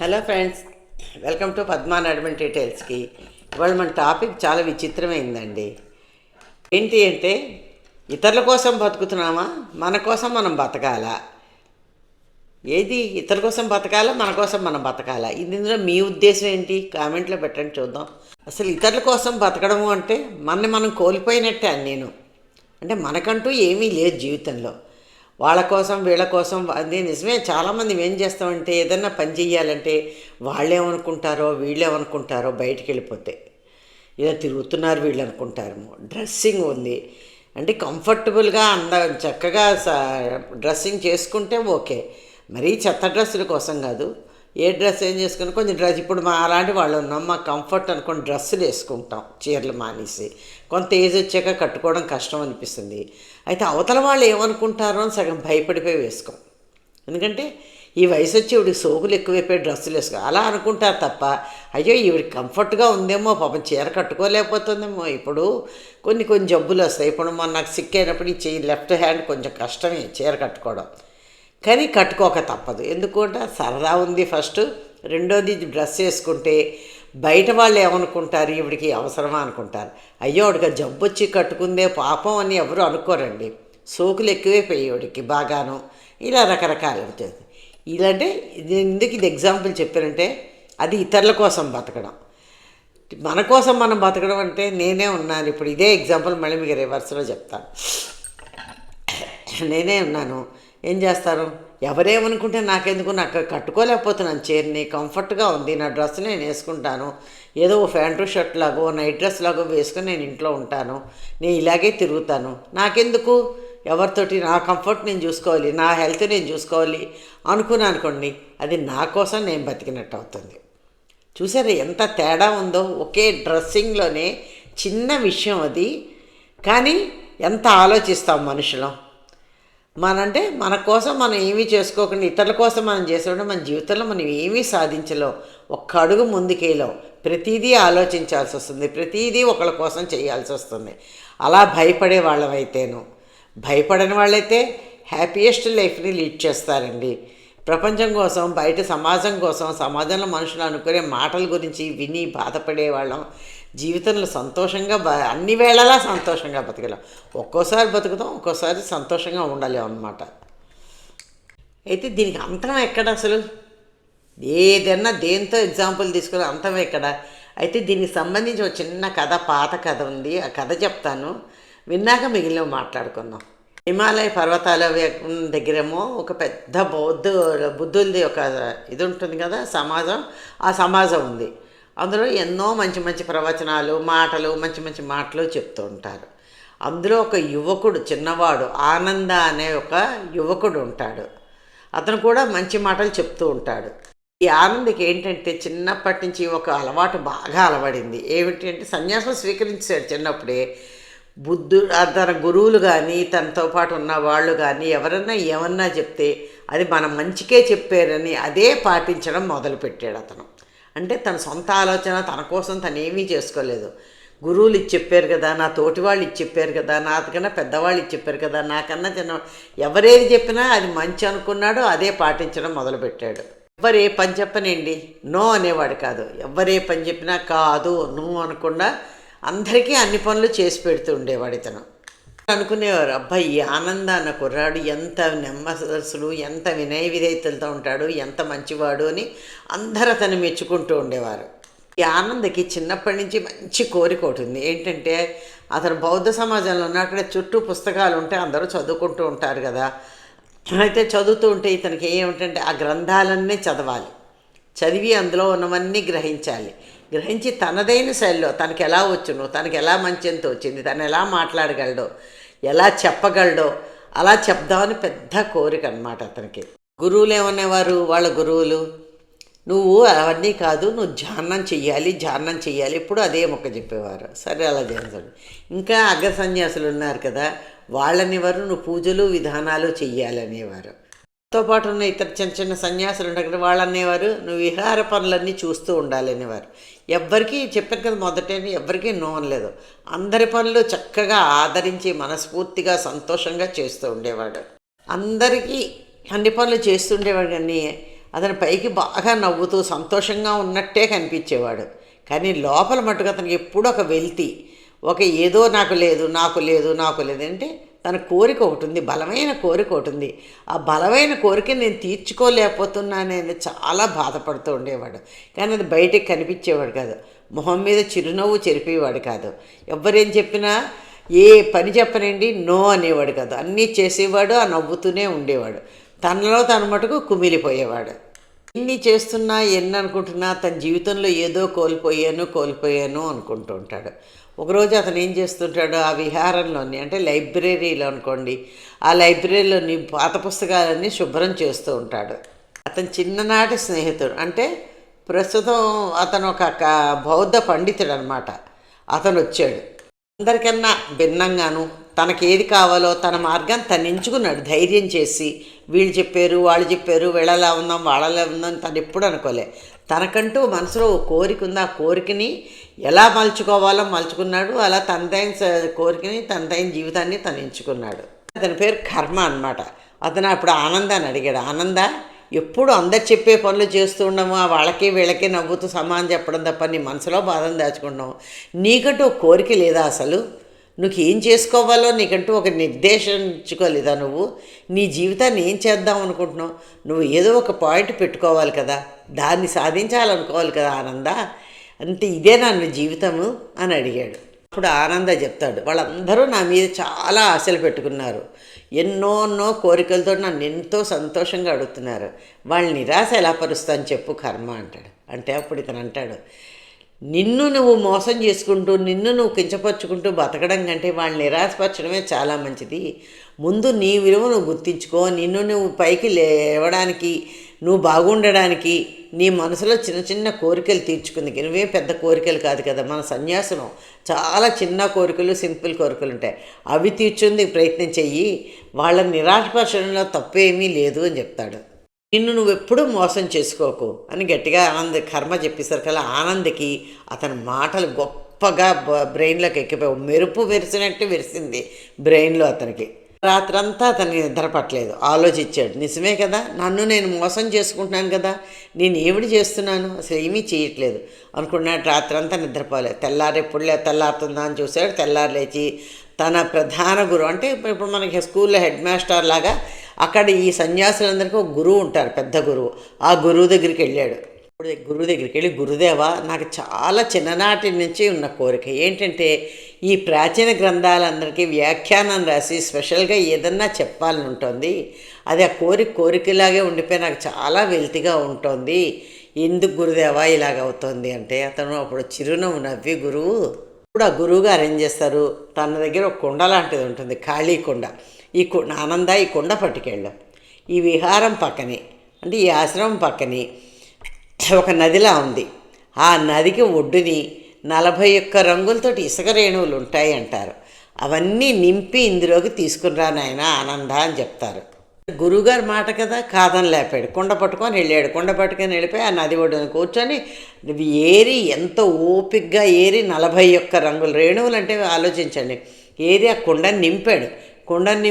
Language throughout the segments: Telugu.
Hello friends welcome to Padma నడమన్ డీటెయిల్స్కి. ఇవాళ మన టాపిక్ చాలా విచిత్రమైందండి. ఏంటి అంటే ఇతరుల కోసం బతుకుతున్నామా? మన కోసం మనం బతకాలా? ఏది ఇతరుల కోసం బతకాలా? మన కోసం మనం బతకాలా? ఇందులో మీ ఉద్దేశం ఏంటి? కామెంట్లో పెట్టండి చూద్దాం. అసలు ఇతరుల కోసం బతకడము అంటే మనని మనం కోల్పోయినట్టే అని నేను. అంటే మనకంటూ ఏమీ లేదు జీవితంలో. వాళ్ళ కోసం వీళ్ళ కోసం అది నిజమే. చాలామంది ఏం చేస్తామంటే ఏదన్నా పని చెయ్యాలంటే వాళ్ళేమనుకుంటారో వీళ్ళేమనుకుంటారో బయటికి వెళ్ళిపోతే. ఇలా తిరుగుతున్నారు వీళ్ళు అనుకుంటారు డ్రెస్సింగ్ ఉంది. అంటే కంఫర్టబుల్గా అంద చక్కగా డ్రెస్సింగ్ చేసుకుంటే ఓకే. మరీ చెత్త డ్రెస్సుల కోసం కాదు. ఏ డ్రెస్ ఏం చేసుకుని కొంచెం డ్రెస్ ఇప్పుడు మా అలాంటి వాళ్ళు ఉన్నాం మా కంఫర్ట్ అనుకుని డ్రెస్సులు వేసుకుంటాం చీరలు మానేసి. కొంత ఏజ్ వచ్చాక కట్టుకోవడం కష్టం అనిపిస్తుంది. అయితే అవతల వాళ్ళు ఏమనుకుంటారో అని సగం భయపడిపోయి వేసుకోం. ఎందుకంటే ఈ వయసు వచ్చి ఇవిడికి సోకులు ఎక్కువైపోయి డ్రెస్సులు వేసుకో అలా అనుకుంటారు తప్ప అయ్యో ఈవిడికి కంఫర్ట్గా ఉందేమో పాపం చీర కట్టుకోలేకపోతుందేమో. ఇప్పుడు కొన్ని కొన్ని జబ్బులు వస్తాయి. ఇప్పుడు మొన్న నాకు సిక్ అయినప్పుడు ఈ చెయ్యి లెఫ్ట్ హ్యాండ్ కొంచెం కష్టమే చీర కట్టుకోవడం. కానీ కట్టుకోక తప్పదు. ఎందుకంటే సరదా ఉంది ఫస్ట్. రెండోది డ్రెస్ వేసుకుంటే బయట వాళ్ళు ఏమనుకుంటారు? ఈవిడికి అవసరమా అనుకుంటారు. అయ్యో ఆవిడకి జబ్బు వచ్చి కట్టుకుందే పాపం అని ఎవరు అనుకోరండి. సోకులు ఎక్కువైపోయి ఈవిడికి బాగాను. ఇలా రకరకాలు అవుతుంది ఇలాంటే ఎందుకు ఇది ఎగ్జాంపుల్ చెప్పారంటే అది ఇతరుల కోసం బతకడం. మన కోసం మనం బతకడం అంటే నేనే ఉన్నాను. ఇప్పుడు ఇదే ఎగ్జాంపుల్ మళ్ళీ మీకు రివర్స్లో చెప్తాను. నేనే ఉన్నాను. ఏం చేస్తారు? ఎవరేమనుకుంటే నాకెందుకు? నాకు కట్టుకోలేకపోతున్నాను. చీరని కంఫర్ట్గా ఉంది. నా డ్రెస్ నేను వేసుకుంటాను. ఏదో ప్యాంటు షర్ట్ లాగో నైట్ డ్రెస్ లాగో వేసుకొని నేను ఇంట్లో ఉంటాను. నేను ఇలాగే తిరుగుతాను. నాకెందుకు? ఎవరితోటి నా కంఫర్ట్ నేను చూసుకోవాలి. నా హెల్త్ నేను చూసుకోవాలి. అనుకున్నాను అనుకోండి అది నా కోసం నేను బతికినట్టు అవుతుంది. చూసారా ఎంత తేడా ఉందో? ఒకే డ్రెస్సింగ్లోనే చిన్న విషయం అది. కానీ ఎంత ఆలోచిస్తాం మనుషులం? మనంటే మన కోసం మనం ఏమీ చేసుకోకుండా ఇతరుల కోసం మనం చేసేటప్పుడు మన జీవితంలో మనం ఏమీ సాధించలేం. ఒక్క అడుగు ముందుకేయలేం. ప్రతిదీ ఆలోచించాల్సి వస్తుంది. ప్రతిదీ ఒకళ్ళ కోసం చేయాల్సి వస్తుంది. అలా భయపడే వాళ్ళమైతేను. భయపడని వాళ్ళైతే హ్యాపీయెస్ట్ లైఫ్ని లీడ్ చేస్తారండి. ప్రపంచం కోసం బయట సమాజం కోసం సమాజంలో మనుషులు అనుకునే మాటల గురించి విని బాధపడే వాళ్ళం జీవితంలో సంతోషంగా బ అన్ని వేళలా సంతోషంగా బతకలేం. ఒక్కోసారి బతుకుతాం ఒక్కోసారి సంతోషంగా ఉండలేం అన్నమాట అయితే దీనికి అంతరం ఎక్కడ అసలు? ఏదన్నా దేంతో ఎగ్జాంపుల్ తీసుకుని అంతం ఎక్కడ? అయితే దీనికి సంబంధించి ఒక చిన్న కథ పాత కథ ఉంది. ఆ కథ చెప్తాను. విన్నాక మిగిలినవి మాట్లాడుకుందాం. హిమాలయ పర్వతాల దగ్గరేమో ఒక పెద్ద బౌద్ధ బుద్ధులది ఒక ఇది ఉంటుంది కదా సమాజం. ఆ సమాజం ఉంది. అందులో ఎన్నో మంచి మంచి ప్రవచనాలు మాటలు మంచి మంచి మాటలు చెప్తూ ఉంటారు. అందులో ఒక యువకుడు చిన్నవాడు ఆనంద అనే ఒక యువకుడు ఉంటాడు. అతను కూడా మంచి మాటలు చెప్తూ ఉంటాడు. ఈ ఆనందకి ఏంటంటే చిన్నప్పటి నుంచి ఒక అలవాటు బాగా అలవడింది. ఏమిటి అంటే సన్యాసం స్వీకరించాడు చిన్నప్పుడే. బుద్ధు తన గురువులు కానీ తనతో పాటు ఉన్న వాళ్ళు కానీ ఎవరన్నా ఏమన్నా చెప్తే అది మన మంచికే చెప్పారని అదే పాటించడం మొదలుపెట్టాడు అతను. అంటే తన సొంత ఆలోచన తన కోసం తను ఏమీ చేసుకోలేదు. గురువులు ఇచ్చి చెప్పారు కదా నా తోటి వాళ్ళు ఇచ్చి చెప్పారు కదా నాకన్నా పెద్దవాళ్ళు ఇచ్చి చెప్పారు కదా నాకన్నా చిన్న ఎవరేది చెప్పినా అది మంచి అనుకున్నాడో అదే పాటించడం మొదలుపెట్టాడు. ఎవరే పని చెప్పనండి? నో అనేవాడు కాదు. ఎవరే పని చెప్పినా కాదు నువ్వు అనకుండా అందరికీ అన్ని పనులు చేసి పెడుతూ ఉండేవాడు ఇతను. అనుకునేవారు అబ్బాయి ఈ ఆనంద కుర్రాడు ఎంత నెమ్మదసుడు ఎంత వినయ విధేయతలతో ఉంటాడు ఎంత మంచివాడు అని అందరూ అతను మెచ్చుకుంటూ ఉండేవారు. ఈ ఆనందకి చిన్నప్పటి నుంచి మంచి కోరిక ఒకటి ఉంది. ఏంటంటే అతను బౌద్ధ సమాజంలో ఉన్న అక్కడ చుట్టూ పుస్తకాలు ఉంటే అందరూ చదువుకుంటూ ఉంటారు కదా. అయితే చదువుతూ ఉంటే ఇతనికి ఏమిటంటే ఆ గ్రంథాలన్నీ చదవాలి. చదివి అందులో ఉన్నవన్నీ గ్రహించాలి. గ్రహించి తనదైన శైలిలో తనకి ఎలా వచ్చును తనకి ఎలా మంచి ఎంత వచ్చింది తను ఎలా మాట్లాడగలడో ఎలా చెప్పగలడో అలా చెప్దామని పెద్ద కోరిక అనమాట అతనికి. గురువులు ఏమనేవారు? వాళ్ళ గురువులు నువ్వు అవన్నీ కాదు నువ్వు ధ్యానం చెయ్యాలి ధ్యానం చెయ్యాలి ఇప్పుడు అదే మొక్క చెప్పేవారు. సరే అలా చేస్తాడు ఇంకా అగ్ర సన్యాసులు ఉన్నారు కదా వాళ్ళనివారు నువ్వు పూజలు విధానాలు చెయ్యాలనేవారు తో పాటు ఉన్న ఇతర చిన్న చిన్న సన్యాసులు ఉంటారు కదా వాళ్ళు అనేవారు నువ్వు విహార పనులన్నీ చూస్తూ ఉండాలనేవారు ఎవ్వరికీ చెప్పాను కదా మొదటేని ఎవ్వరికీ నోనలేదు అందరి పనులు చక్కగా ఆదరించి మనస్ఫూర్తిగా సంతోషంగా చేస్తూ ఉండేవాడు. అందరికీ అన్ని పనులు చేస్తుండేవాడు కానీ అతని పైకి బాగా నవ్వుతూ సంతోషంగా ఉన్నట్టే కనిపించేవాడు. కానీ లోపల మటుకు అతనికి ఎప్పుడూ ఒక వెల్తి ఒక ఏదో నాకు లేదు నాకు లేదు నాకు లేదంటే తన కోరిక ఒకటి ఉంది బలమైన కోరిక ఒకటి ఉంది. ఆ బలమైన కోరిక నేను తీర్చుకోలేకపోతున్నానని చాలా బాధపడుతూ ఉండేవాడు. కానీ అది బయటకు కనిపించేవాడు కాదు. మొహం మీద చిరునవ్వు చెరిపేవాడు కాదు. ఎవరేం చెప్పినా ఏ పని చెప్పనండి నో అనేవాడు కాదు. అన్నీ చేసేవాడు ఆ నవ్వుతూనే ఉండేవాడు. తనలో తన మటుకు కుమిలిపోయేవాడు. ఎన్ని చేస్తున్నా ఎన్ని అనుకుంటున్నా తన జీవితంలో ఏదో కోల్పోయాను కోల్పోయాను అనుకుంటూ ఉంటాడు. ఒకరోజు అతను ఏం చేస్తుంటాడు ఆ విహారంలోని అంటే లైబ్రరీలో అనుకోండి ఆ లైబ్రరీలోని పాత పుస్తకాలన్నీ శుభ్రం చేస్తూ ఉంటాడు. అతను చిన్ననాటి స్నేహితుడు. అంటే ప్రస్తుతం అతను ఒక బౌద్ధ పండితుడు అనమాట అతను వచ్చాడు. అందరికన్నా భిన్నంగాను తనకి ఏది కావాలో తన మార్గాన్ని తను ఎంచుకున్నాడు ధైర్యం చేసి వీళ్ళు చెప్పారు వాళ్ళు చెప్పారు వీళ్ళలా ఉందాం వాళ్ళలా ఉందాం తను ఎప్పుడు అనుకోలే. తనకంటూ మనసులో ఓ కోరిక ఉంది. ఆ కోరికని ఎలా మలుచుకోవాలో మలుచుకున్నాడు. అలా తనదైన కోరికని తనదైన జీవితాన్ని తను ఎంచుకున్నాడు. అతని పేరు కర్మ అన్నమాట. అతను అప్పుడు ఆనందాన్ని అడిగాడు. ఆనంద ఎప్పుడు అందరు చెప్పే పనులు చేస్తూ ఉండము. ఆ వాళ్ళకి వీళ్ళకి నవ్వుతూ సమానం చెప్పడం తప్ప నీ మనసులో బాధను దాచుకుంటావు నీకంటూ కోరిక లేదా అసలు? నువ్వు ఏం చేసుకోవాలో నీకంటూ ఒక నిర్దేశించుకోలేదా నువ్వు? నీ జీవితాన్ని ఏం చేద్దాం అనుకుంటున్నావు? నువ్వు ఏదో ఒక పాయింట్ పెట్టుకోవాలి కదా. దాన్ని సాధించాలనుకోవాలి కదా ఆనంద. అంటే ఇదే నన్ను జీవితము అని అడిగాడు. అప్పుడు ఆనంద చెప్తాడు వాళ్ళందరూ నా మీద చాలా ఆశలు పెట్టుకున్నారు. ఎన్నో ఎన్నో కోరికలతో నన్ను ఎంతో సంతోషంగా అడుగుతున్నారు. వాళ్ళ నిరాశ ఎలా పరుస్తాను చెప్పు కర్మ అంటాడు. అంటే అప్పుడు ఇతను అంటాడు నిన్ను నువ్వు మోసం చేసుకుంటూ నిన్ను నువ్వు కించపరుచుకుంటూ బతకడం కంటే వాళ్ళని నిరాశపరచడమే చాలా మంచిది. ముందు నీ విలువ నువ్వు గుర్తించుకో నిన్ను నువ్వు పైకి లేవడానికి నువ్వు బాగుండడానికి నీ మనసులో చిన్న చిన్న కోరికలు తీర్చుకుంది. నువ్వే పెద్ద కోరికలు కాదు కదా మన సన్యాసం చాలా చిన్న కోరికలు సింపుల్ కోరికలు ఉంటాయి. అవి తీర్చుంది ప్రయత్నం చెయ్యి. వాళ్ళని నిరాశపరచడంలో తప్పేమీ లేదు అని చెప్తాడు. నిన్ను నువ్వెప్పుడూ మోసం చేసుకోకు అని గట్టిగా ఆనంద్ కర్మ చెప్పేసరికల్లా ఆనంద్కి అతని మాటలు గొప్పగా బ్రెయిన్లోకి ఎక్కిపోయి మెరుపు విరిసినట్టు విరిసింది బ్రెయిన్లో అతనికి. రాత్రంతా అతన్ని నిద్రపట్టలేదు ఆలోచించాడు. నిజమే కదా? నన్ను నేను మోసం చేసుకుంటున్నాను కదా? నేను ఏమిటి చేస్తున్నాను? అసలు ఏమీ చేయట్లేదు. అనుకున్నాడు. రాత్రంతా నిద్రపోలేదు తెల్లారి ఎప్పుడు లే తెల్లారుతుందా అని చూశాడు. తెల్లారి లేచి తన ప్రధాన గురువు అంటే ఇప్పుడు మనకి స్కూల్లో హెడ్ మాస్టర్ లాగా అక్కడ ఈ సన్యాసులందరికీ ఒక గురువు ఉంటారు పెద్ద గురువు. ఆ గురువు దగ్గరికి వెళ్ళాడు. ఇప్పుడు గురువు దగ్గరికి వెళ్ళి గురుదేవా నాకు చాలా చిన్ననాటి నుంచి ఉన్న కోరిక ఏంటంటే ఈ ప్రాచీన గ్రంథాలందరికీ వ్యాఖ్యానం రాసి స్పెషల్గా ఏదన్నా చెప్పాలని ఉంటుంది. అది ఆ కోరిక కోరికలాగే ఉండిపోయి నాకు చాలా వెల్తిగా ఉంటుంది. ఎందుకు గురుదేవా ఇలాగ అవుతుంది? అంటే అతను అప్పుడు చిరునవ్వు నవ్వి గురువు ఇప్పుడు ఆ గురువు ఏం చేస్తారు? తన దగ్గర ఒక కుండ లాంటిది ఉంటుంది ఖాళీ కుండ. ఈ కు ఆనంద ఈ కుండ పట్టుకెళ్ళాం. ఈ విహారం పక్కనే అంటే ఈ ఆశ్రమం పక్కనే ఒక నదిలా ఉంది. ఆ నదికి ఒడ్డుని నలభై ఒక్క రంగులతోటి ఇసుక రేణువులు ఉంటాయి అంటారు అవన్నీ నింపి ఇందులోకి తీసుకునిరా నాయన ఆనంద అని చెప్తారు. గురువుగారి మాట కదా కాదని లేపాడు. కుండ పట్టుకొని వెళ్ళాడు. కుండ పట్టుకొని వెళ్ళిపోయి ఆ నది ఒడ్డున కూర్చొని ఏరి ఎంత ఓపిగ్గా ఏరి నలభై ఒక్క రంగులు రేణువులు అంటే ఆలోచించండి. ఏరి ఆ కుండని నింపాడు. కుండని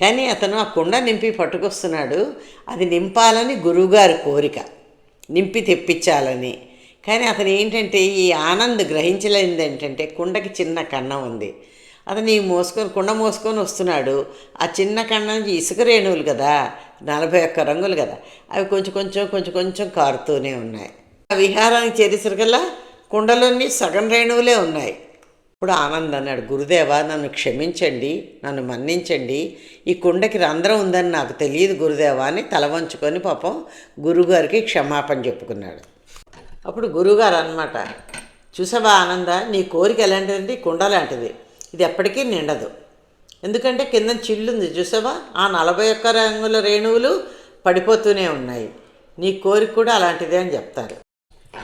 కానీ అతను ఆ కుండ నింపి పట్టుకొస్తున్నాడు. అది నింపాలని గురువుగారి కోరిక. నింపి తెప్పించాలని. కానీ అతను ఏంటంటే ఈ ఆనంద్ గ్రహించలేనిది ఏంటంటే కుండకి చిన్న కన్నం ఉంది. అతను ఈ మోసుకొని కుండ మోసుకొని వస్తున్నాడు. ఆ చిన్న కన్నం నుంచి ఇసుక రేణువులు కదా నలభై ఒక్క రంగులు కదా అవి కొంచెం కొంచెం కొంచెం కొంచెం కారుతూనే ఉన్నాయి. ఆ విహారానికి చేరేసరికల్లా కుండలోని సగం రేణువులే ఉన్నాయి. ఇప్పుడు ఆనంద్ అన్నాడు గురుదేవ నన్ను క్షమించండి నన్ను మన్నించండి. ఈ కుండకి రంధ్రం ఉందని నాకు తెలియదు గురుదేవా అని తల వంచుకొని పాపం గురుగారికి క్షమాపణ చెప్పుకున్నాడు. అప్పుడు గురుగారు అనమాట చూసావా ఆనంద నీ కోరిక ఎలాంటిదంటే కుండ లాంటిది. ఇది ఎప్పటికీ నిండదు. ఎందుకంటే కింద చిల్లుంది చూసావా? ఆ నలభై ఒక్క రంగుల రేణువులు పడిపోతూనే ఉన్నాయి. నీ కోరిక కూడా అలాంటిదే అని చెప్తారు.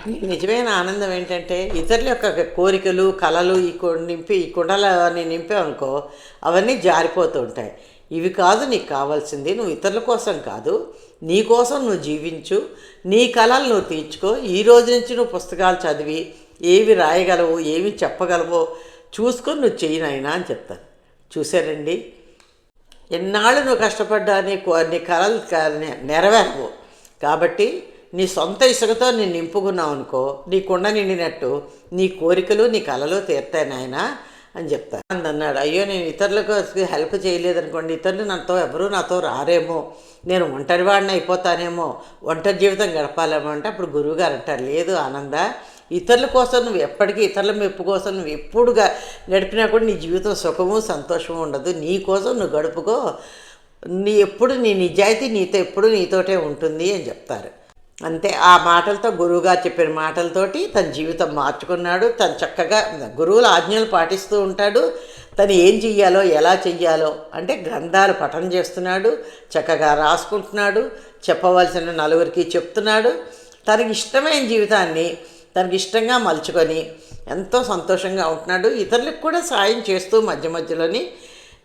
నిజమైన ఆనందం ఏంటంటే ఇతరుల యొక్క కోరికలు కళలు ఈ కు- నింపి ఈ కుండలని నింపావనుకో అవన్నీ జారిపోతూ ఉంటాయి. ఇవి కాదు నీకు కావాల్సింది నువ్వు ఇతరుల కోసం కాదు నీ కోసం నువ్వు జీవించు నీ కళలు నువ్వు తీర్చుకో ఈ రోజు నుంచి నువ్వు పుస్తకాలు చదివి ఏవి రాయగలవు ఏమి చెప్పగలవో చూసుకొని నువ్వు చెయ్యి నాయనా అని చెప్తాను. చూసారండి ఎన్నాళ్ళు నువ్వు కష్టపడ్డా నీ కో నీ కళలు నెరవేరవు. కాబట్టి నీ సొంత ఇసుకతో నేను నింపుకున్నావు అనుకో నీ కుండ నిండినట్టు నీ కోరికలు నీ కలలో తీరుతాయి నాయన అని చెప్తాను అందన్నాడు అయ్యో నేను ఇతరులకు హెల్ప్ చేయలేదనుకోండి ఇతరులు నాతో ఎవరూ నాతో రారేమో నేను ఒంటరి వాడిని అయిపోతానేమో ఒంటరి జీవితం గడపాలేమో అంటే అప్పుడు గురువుగారు అంటారు. లేదు ఆనంద ఇతరుల కోసం నువ్వు ఎప్పటికీ ఇతరుల మెప్పు కోసం నువ్వు ఎప్పుడుగా గడిపినా కూడా నీ జీవితం సుఖము సంతోషము ఉండదు. నీ కోసం నువ్వు గడుపుకో. నీ ఎప్పుడు నీ నిజాయితీ నీతో ఎప్పుడు నీతోటే ఉంటుంది అని చెప్తారు. అంతే. ఆ మాటలతో గురువుగారు చెప్పిన మాటలతోటి తన జీవితం మార్చుకున్నాడు. తను చక్కగా గురువుల ఆజ్ఞలు పాటిస్తూ ఉంటాడు. తను ఏం చెయ్యాలో ఎలా చెయ్యాలో అంటే గ్రంథాలు పఠనం చేస్తున్నాడు. చక్కగా రాసుకుంటున్నాడు. చెప్పవలసిన నలుగురికి చెప్తున్నాడు. తనకి ఇష్టమైన జీవితాన్ని తనకి ఇష్టంగా మలుచుకొని ఎంతో సంతోషంగా ఉంటున్నాడు. ఇతరులకు కూడా సాయం చేస్తూ మధ్య మధ్యలోని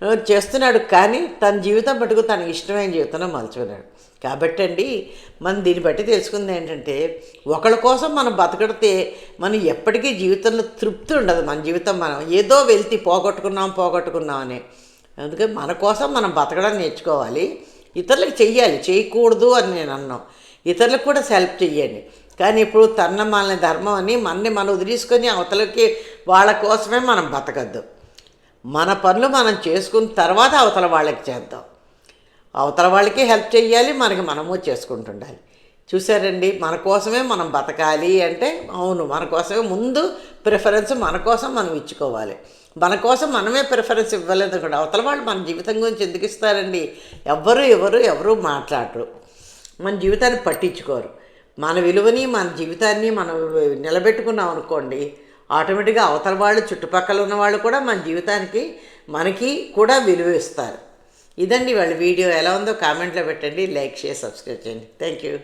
చేస్తున్నాడు కానీ తన జీవితం పట్టుకు తనకి ఇష్టమైన జీవితంలో మలుచుకున్నాడు కాబట్టి అండి మనం దీన్ని బట్టి తెలుసుకుంది ఏంటంటే ఒకళ్ళ కోసం మనం బతకడితే మనం ఎప్పటికీ జీవితంలో తృప్తి ఉండదు. మన జీవితం మనం ఏదో వెళ్తి పోగొట్టుకున్నాం పోగొట్టుకున్నాం అని. అందుకే మన కోసం మనం బతకడం నేర్చుకోవాలి. ఇతరులకు చెయ్యాలి. చేయకూడదు అని నేను అన్నాం. ఇతరులకు కూడా సెల్ఫ్ చెయ్యండి. కానీ ఇప్పుడు తన్న మనల్ని ధర్మం అని మనని మనం వదిలేసుకొని అవతలకి వాళ్ళ కోసమే మనం బతకద్దు. మన పనులు మనం చేసుకున్న తర్వాత అవతల వాళ్ళకి చేద్దాం. అవతల వాళ్ళకి హెల్ప్ చేయాలి మనకి మనము చేసుకుంటుండాలి. చూసారండి మన కోసమే మనం బతకాలి అంటే అవును మన కోసమే ముందు ప్రిఫరెన్స్ మన కోసం మనం ఇచ్చుకోవాలి. మన కోసం మనమే ప్రిఫరెన్స్ ఇవ్వలేదు కూడా అవతల వాళ్ళు మన జీవితం గురించి ఎందుకు ఇస్తారండి? ఎవ్వరు ఎవరు ఎవరు మాట్లాడరు. మన జీవితాన్ని పట్టించుకోరు. మన విలువని మన జీవితాన్ని మనం నిలబెట్టుకున్నాం అనుకోండి ఆటోమేటిక్గా అవతల వాళ్ళు చుట్టుపక్కల ఉన్న వాళ్ళు కూడా మన జీవితానికి మనకి కూడా విలువ ఇస్తారు. ఇదండి వాళ్ళ వీడియో. ఎలా ఉందో కామెంట్లో పెట్టండి. లైక్ చేసి సబ్స్క్రైబ్ చేయండి. Thank you.